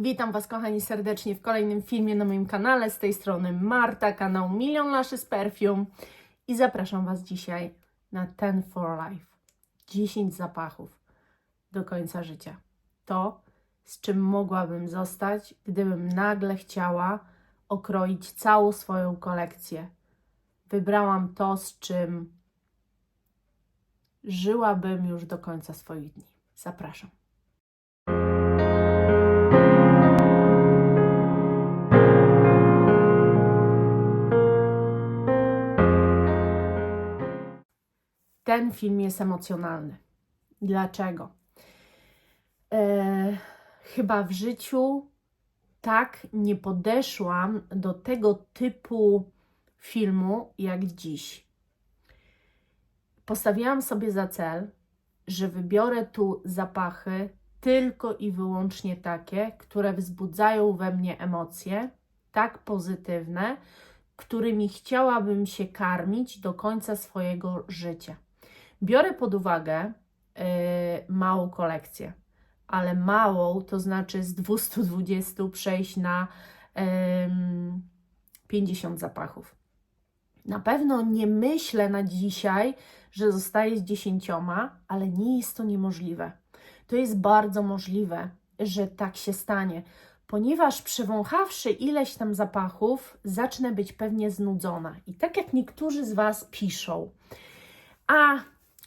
Witam Was kochani serdecznie w kolejnym filmie na moim kanale. Z tej strony Marta, kanał Milion Lashes Perfume i zapraszam Was dzisiaj na Ten for Life. 10 zapachów do końca życia. To, z czym mogłabym zostać, gdybym nagle chciała okroić całą swoją kolekcję. Wybrałam to, z czym żyłabym już do końca swoich dni. Zapraszam. Ten film jest emocjonalny. Dlaczego? E, chyba w życiu tak nie podeszłam do tego typu filmu jak dziś. Postawiłam sobie za cel, że wybiorę tu zapachy tylko i wyłącznie takie, które wzbudzają we mnie emocje, tak pozytywne, którymi chciałabym się karmić do końca swojego życia. Biorę pod uwagę yy, małą kolekcję, ale małą to znaczy z 220 przejść na yy, 50 zapachów. Na pewno nie myślę na dzisiaj, że zostaję z dziesięcioma, ale nie jest to niemożliwe. To jest bardzo możliwe, że tak się stanie, ponieważ przewąchawszy ileś tam zapachów, zacznę być pewnie znudzona. I tak jak niektórzy z Was piszą, a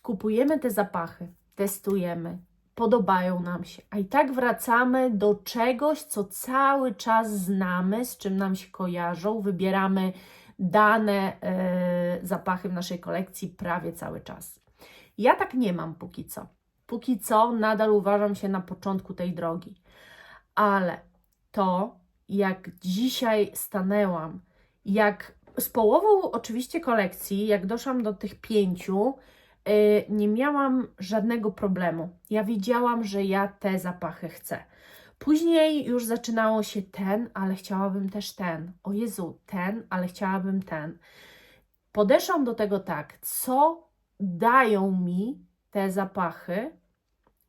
kupujemy te zapachy, testujemy, podobają nam się, a i tak wracamy do czegoś, co cały czas znamy, z czym nam się kojarzą, wybieramy dane e, zapachy w naszej kolekcji prawie cały czas. Ja tak nie mam póki co. Póki co nadal uważam się na początku tej drogi, ale to, jak dzisiaj stanęłam, jak z połową oczywiście kolekcji, jak doszłam do tych pięciu, nie miałam żadnego problemu. Ja wiedziałam, że ja te zapachy chcę. Później już zaczynało się ten, ale chciałabym też ten. O Jezu, ten, ale chciałabym ten. Podeszłam do tego tak, co dają mi te zapachy,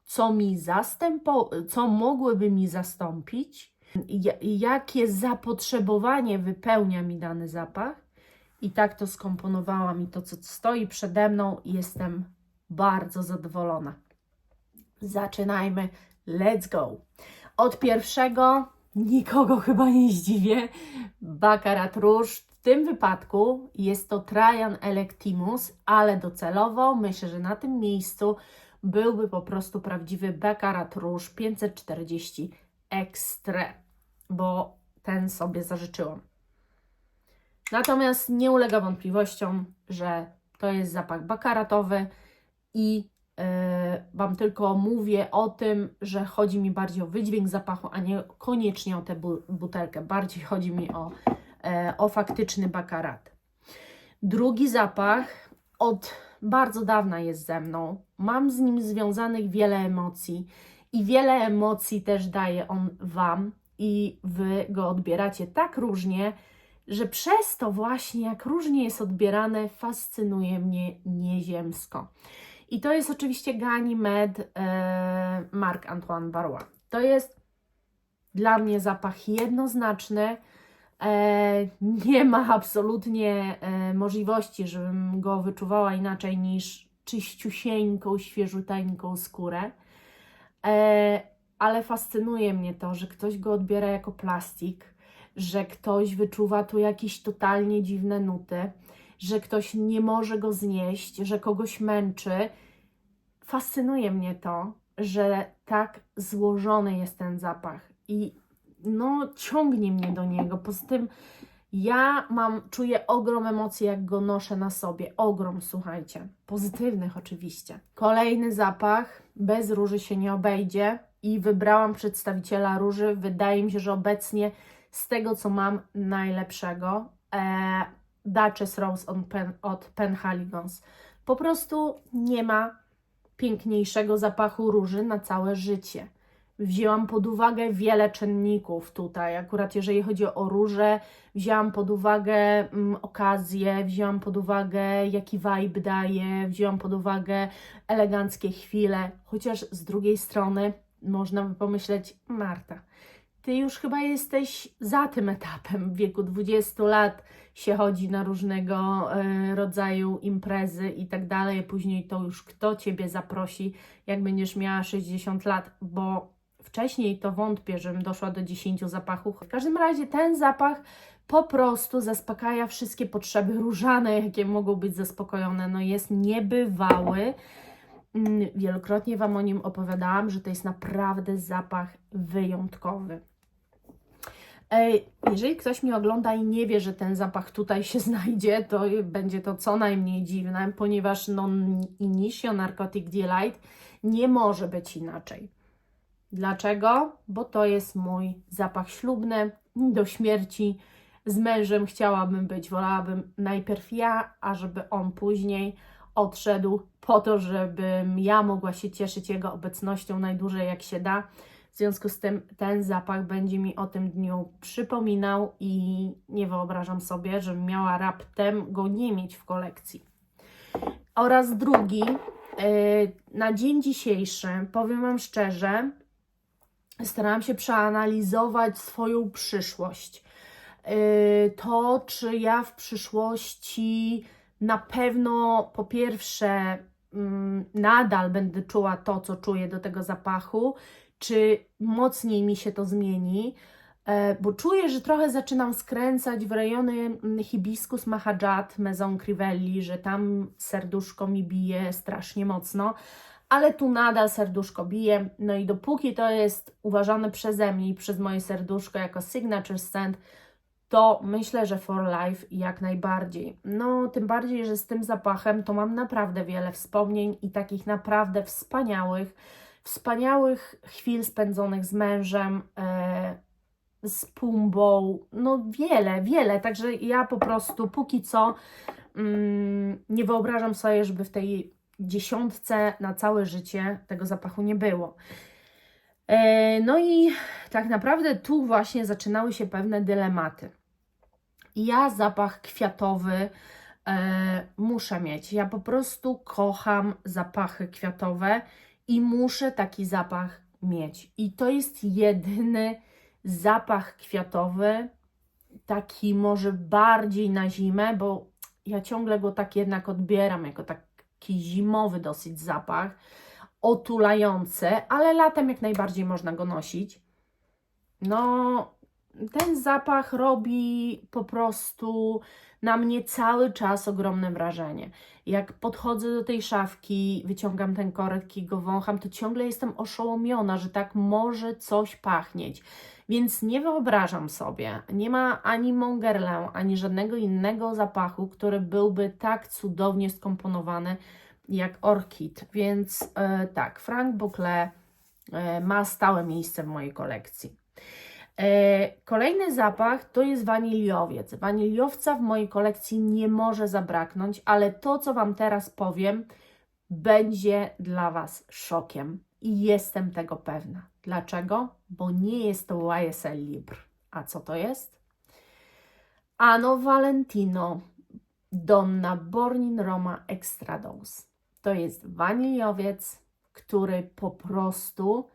co mi zastępo, co mogłyby mi zastąpić, ja- jakie zapotrzebowanie wypełnia mi dany zapach. I tak to skomponowałam i to, co stoi przede mną, jestem bardzo zadowolona. Zaczynajmy. Let's go. Od pierwszego nikogo chyba nie zdziwię. Baccarat Rouge. W tym wypadku jest to Trajan Electimus, ale docelowo myślę, że na tym miejscu byłby po prostu prawdziwy Baccarat Rouge 540 Extra, bo ten sobie zażyczyłam. Natomiast nie ulega wątpliwościom, że to jest zapach bakaratowy i yy, Wam tylko mówię o tym, że chodzi mi bardziej o wydźwięk zapachu, a nie koniecznie o tę bu butelkę. Bardziej chodzi mi o, e, o faktyczny bakarat. Drugi zapach od bardzo dawna jest ze mną. Mam z nim związanych wiele emocji i wiele emocji też daje on Wam i Wy go odbieracie tak różnie, że przez to właśnie, jak różnie jest odbierane, fascynuje mnie nieziemsko. I to jest oczywiście Ganymed e, Marc Antoine Barrois. To jest dla mnie zapach jednoznaczny. E, nie ma absolutnie e, możliwości, żebym go wyczuwała inaczej niż czyściusieńką, świeżuteńką skórę. E, ale fascynuje mnie to, że ktoś go odbiera jako plastik, że ktoś wyczuwa tu jakieś totalnie dziwne nuty, że ktoś nie może go znieść, że kogoś męczy. Fascynuje mnie to, że tak złożony jest ten zapach i no ciągnie mnie do niego. Poza tym ja mam, czuję ogrom emocji, jak go noszę na sobie. Ogrom, słuchajcie. Pozytywnych oczywiście. Kolejny zapach, bez róży się nie obejdzie i wybrałam przedstawiciela róży. Wydaje mi się, że obecnie z tego, co mam najlepszego, e, Duchess Rose on Pen, od Penhaligons. Po prostu nie ma piękniejszego zapachu róży na całe życie. Wzięłam pod uwagę wiele czynników tutaj. Akurat jeżeli chodzi o róże, wzięłam pod uwagę mm, okazję, wzięłam pod uwagę jaki vibe daje, wzięłam pod uwagę eleganckie chwile, chociaż z drugiej strony można by pomyśleć, Marta, ty już chyba jesteś za tym etapem. W wieku 20 lat się chodzi na różnego e, rodzaju imprezy i tak dalej. Później to już kto ciebie zaprosi, jak będziesz miała 60 lat, bo wcześniej to wątpię, żebym doszła do 10 zapachów. W każdym razie ten zapach po prostu zaspokaja wszystkie potrzeby różane, jakie mogą być zaspokojone. No jest niebywały. Mm, Wielokrotnie Wam o nim opowiadałam, że to jest naprawdę zapach wyjątkowy. Jeżeli ktoś mnie ogląda i nie wie, że ten zapach tutaj się znajdzie, to będzie to co najmniej dziwne, ponieważ non-initio narcotic delight nie może być inaczej. Dlaczego? Bo to jest mój zapach ślubny do śmierci. Z mężem chciałabym być, wolałabym najpierw ja, a żeby on później odszedł, po to, żebym ja mogła się cieszyć jego obecnością najdłużej jak się da. W związku z tym ten zapach będzie mi o tym dniu przypominał i nie wyobrażam sobie, żebym miała raptem go nie mieć w kolekcji. Oraz drugi, yy, na dzień dzisiejszy, powiem Wam szczerze, starałam się przeanalizować swoją przyszłość. Yy, To, czy ja w przyszłości na pewno po pierwsze mm, nadal będę czuła to, co czuję do tego zapachu, czy mocniej mi się to zmieni, E, bo czuję, że trochę zaczynam skręcać w rejony mm, hibiscus mahajat, Maison Crivelli, że tam serduszko mi bije strasznie mocno, ale tu nadal serduszko bije, no i dopóki to jest uważane przeze mnie i przez moje serduszko jako signature scent, to myślę, że for life jak najbardziej. No, tym bardziej, że z tym zapachem to mam naprawdę wiele wspomnień i takich naprawdę wspaniałych, wspaniałych chwil spędzonych z mężem, e, z pumbą, no wiele, wiele. Także ja po prostu póki co mm, nie wyobrażam sobie, żeby w tej dziesiątce na całe życie tego zapachu nie było. E, no i tak naprawdę tu właśnie zaczynały się pewne dylematy. Ja zapach kwiatowy e, muszę mieć. Ja po prostu kocham zapachy kwiatowe i muszę taki zapach mieć. I to jest jedyny zapach kwiatowy, taki może bardziej na zimę, bo ja ciągle go tak jednak odbieram jako taki zimowy dosyć zapach, otulający, ale latem jak najbardziej można go nosić. No, ten zapach robi po prostu na mnie cały czas ogromne wrażenie. Jak podchodzę do tej szafki, wyciągam ten korek i go wącham, to ciągle jestem oszołomiona, że tak może coś pachnieć. Więc nie wyobrażam sobie, nie ma ani Mongerlę, ani żadnego innego zapachu, który byłby tak cudownie skomponowany jak Orchid. Więc e, tak, Frank Boucle e, ma stałe miejsce w mojej kolekcji. E, Kolejny zapach to jest waniliowiec. Waniliowca w mojej kolekcji nie może zabraknąć, ale to, co Wam teraz powiem, będzie dla Was szokiem i jestem tego pewna. Dlaczego? Bo nie jest to YSL Libre. A co to jest? Ano Valentino Donna Bornin Roma Extra Dose. To jest waniliowiec, który po prostu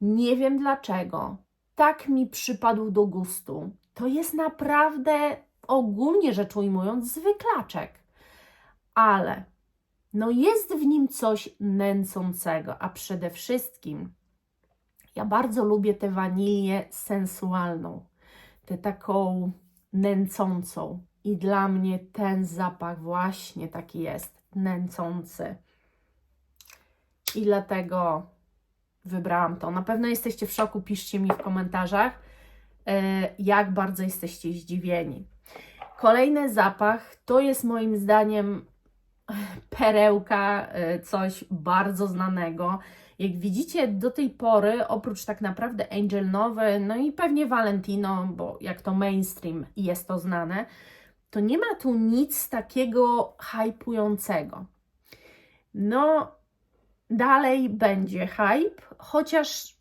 nie wiem dlaczego tak mi przypadł do gustu. To jest naprawdę ogólnie rzecz ujmując zwyklaczek. Ale no jest w nim coś nęcącego, a przede wszystkim ja bardzo lubię tę wanilię sensualną, tę taką nęcącą. I dla mnie ten zapach właśnie taki jest nęcący. I dlatego wybrałam to. Na pewno jesteście w szoku, piszcie mi w komentarzach, e, jak bardzo jesteście zdziwieni. Kolejny zapach to jest moim zdaniem perełka, e, coś bardzo znanego. Jak widzicie, do tej pory, oprócz tak naprawdę Angel Nowy, no i pewnie Valentino, bo jak to mainstream jest to znane, to nie ma tu nic takiego hypującego. No, dalej będzie hype, chociaż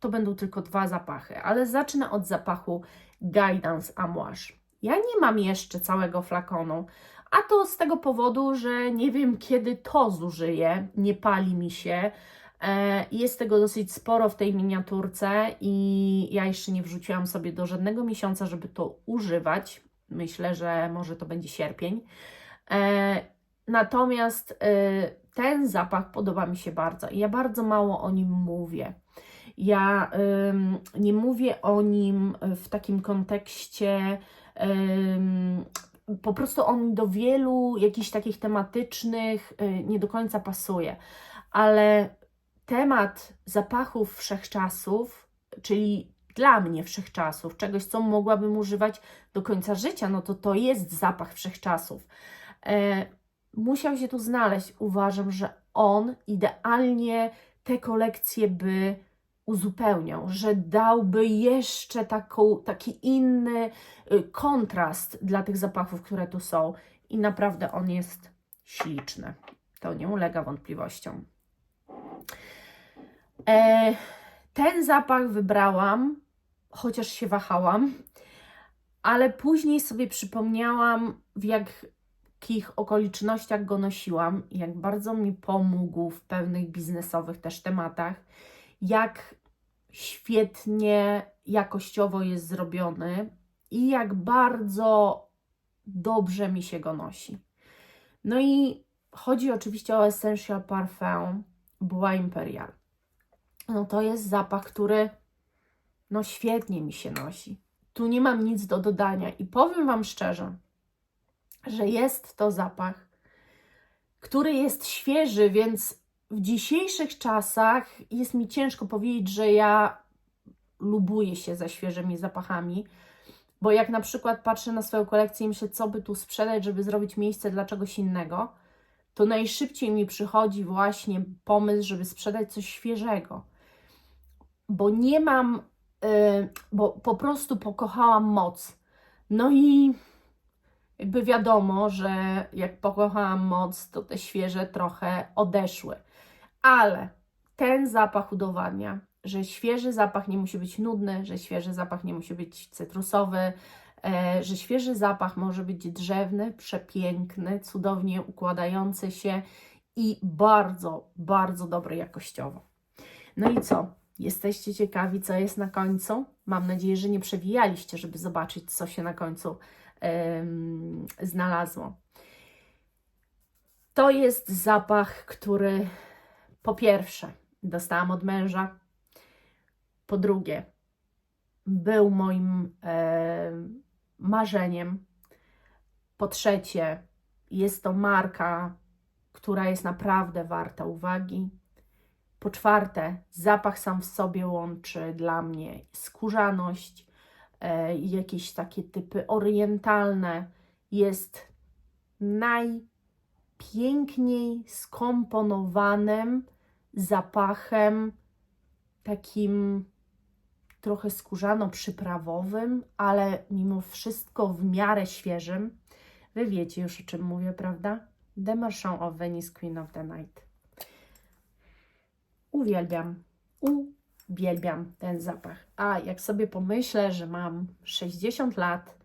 to będą tylko dwa zapachy, ale zacznę od zapachu Guidance Amouage. Ja nie mam jeszcze całego flakonu, a to z tego powodu, że nie wiem kiedy to zużyję, nie pali mi się, E, Jest tego dosyć sporo w tej miniaturce i ja jeszcze nie wrzuciłam sobie do żadnego miesiąca, żeby to używać. Myślę, że może to będzie sierpień. E, Natomiast e, ten zapach podoba mi się bardzo i ja bardzo mało o nim mówię. Ja ym, nie mówię o nim w takim kontekście, ym, po prostu on do wielu jakichś takich tematycznych y, nie do końca pasuje, ale temat zapachów wszechczasów, czyli dla mnie wszechczasów, czegoś, co mogłabym używać do końca życia, no to to jest zapach wszechczasów. E, musiał się tu znaleźć. Uważam, że on idealnie te kolekcje by uzupełniał, że dałby jeszcze taką, taki inny y, kontrast dla tych zapachów, które tu są. I naprawdę on jest śliczny. To nie ulega wątpliwościom. E, ten zapach wybrałam, chociaż się wahałam, ale później sobie przypomniałam, w jakich okolicznościach go nosiłam, jak bardzo mi pomógł w pewnych biznesowych też tematach, jak świetnie jakościowo jest zrobiony i jak bardzo dobrze mi się go nosi. No i chodzi oczywiście o Essential Parfum Bois Imperial. No to jest zapach, który no świetnie mi się nosi. Tu nie mam nic do dodania i powiem Wam szczerze, że jest to zapach, który jest świeży, więc w dzisiejszych czasach jest mi ciężko powiedzieć, że ja lubuję się ze świeżymi zapachami, bo jak na przykład patrzę na swoją kolekcję i myślę, co by tu sprzedać, żeby zrobić miejsce dla czegoś innego, to najszybciej mi przychodzi właśnie pomysł, żeby sprzedać coś świeżego. Bo nie mam, yy, bo po prostu pokochałam moc. No i jakby wiadomo, że jak pokochałam moc, to te świeże trochę odeszły. Ale ten zapach udowadnia, że świeży zapach nie musi być nudny, że świeży zapach nie musi być cytrusowy, e, że świeży zapach może być drzewny, przepiękny, cudownie układający się i bardzo, bardzo dobry jakościowo. No i co? Jesteście ciekawi, co jest na końcu? Mam nadzieję, że nie przewijaliście, żeby zobaczyć, co się na końcu znalazło. To jest zapach, który po pierwsze dostałam od męża, po drugie był moim marzeniem, po trzecie jest to marka, która jest naprawdę warta uwagi. Po czwarte, zapach sam w sobie łączy dla mnie skórzaność jakieś takie typy orientalne. Jest najpiękniej skomponowanym zapachem takim trochę skórzano-przyprawowym, ale mimo wszystko w miarę świeżym. Wy wiecie już o czym mówię, prawda? The Marchand of Venice Queen of the Night. Uwielbiam, uwielbiam ten zapach. A jak sobie pomyślę, że mam 60 lat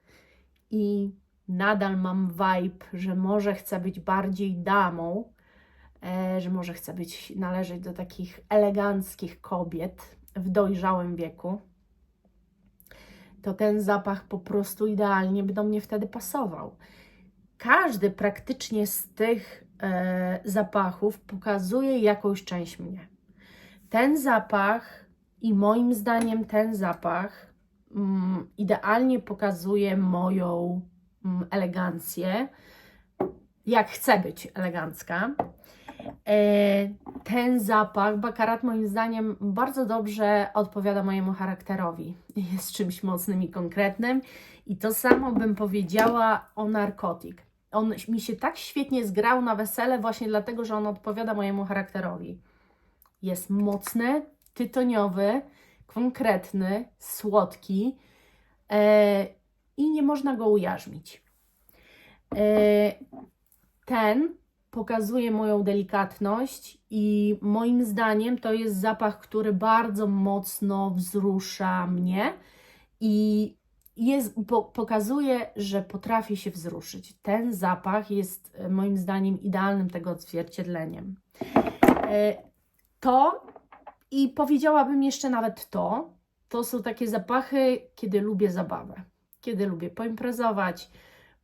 i nadal mam vibe, że może chcę być bardziej damą, e, że może chcę być, należeć do takich eleganckich kobiet w dojrzałym wieku, to ten zapach po prostu idealnie by do mnie wtedy pasował. Każdy praktycznie z tych e, zapachów pokazuje jakąś część mnie. Ten zapach i moim zdaniem ten zapach mm, idealnie pokazuje moją mm, elegancję, jak chcę być elegancka. E, ten zapach, bakarat moim zdaniem bardzo dobrze odpowiada mojemu charakterowi. Jest czymś mocnym i konkretnym. I to samo bym powiedziała o narkotyk. On mi się tak świetnie zgrał na wesele właśnie dlatego, że on odpowiada mojemu charakterowi. Jest mocny, tytoniowy, konkretny, słodki e, i nie można go ujarzmić. E, ten pokazuje moją delikatność i moim zdaniem to jest zapach, który bardzo mocno wzrusza mnie i jest, po, pokazuje, że potrafię się wzruszyć. Ten zapach jest e, moim zdaniem idealnym tego odzwierciedleniem. E, to i powiedziałabym jeszcze nawet to, to są takie zapachy, kiedy lubię zabawę, kiedy lubię poimprezować,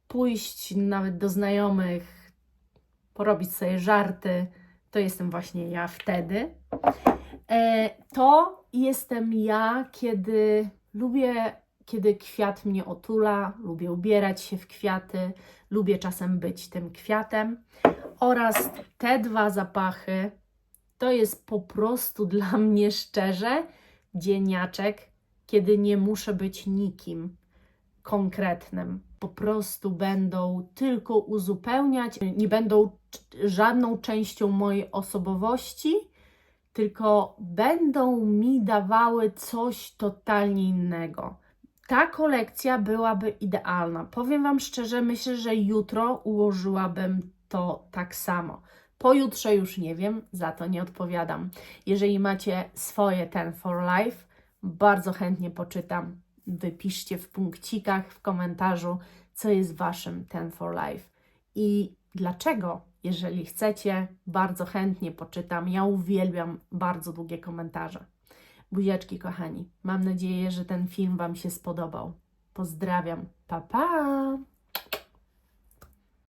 pójść nawet do znajomych, porobić sobie żarty. To jestem właśnie ja wtedy. E, to jestem ja, kiedy lubię, kiedy kwiat mnie otula, lubię ubierać się w kwiaty, lubię czasem być tym kwiatem. Oraz te dwa zapachy to jest po prostu dla mnie szczerze dzieniaczek, kiedy nie muszę być nikim konkretnym. Po prostu będą tylko uzupełniać, nie będą żadną częścią mojej osobowości, tylko będą mi dawały coś totalnie innego. Ta kolekcja byłaby idealna. Powiem Wam szczerze, myślę, że jutro ułożyłabym to tak samo. Pojutrze już nie wiem, za to nie odpowiadam. Jeżeli macie swoje Ten for Life, bardzo chętnie poczytam. Wypiszcie w punkcikach, w komentarzu, co jest Waszym Ten for Life i dlaczego. Jeżeli chcecie, bardzo chętnie poczytam. Ja uwielbiam bardzo długie komentarze. Buziaczki, kochani. Mam nadzieję, że ten film Wam się spodobał. Pozdrawiam. Pa, pa!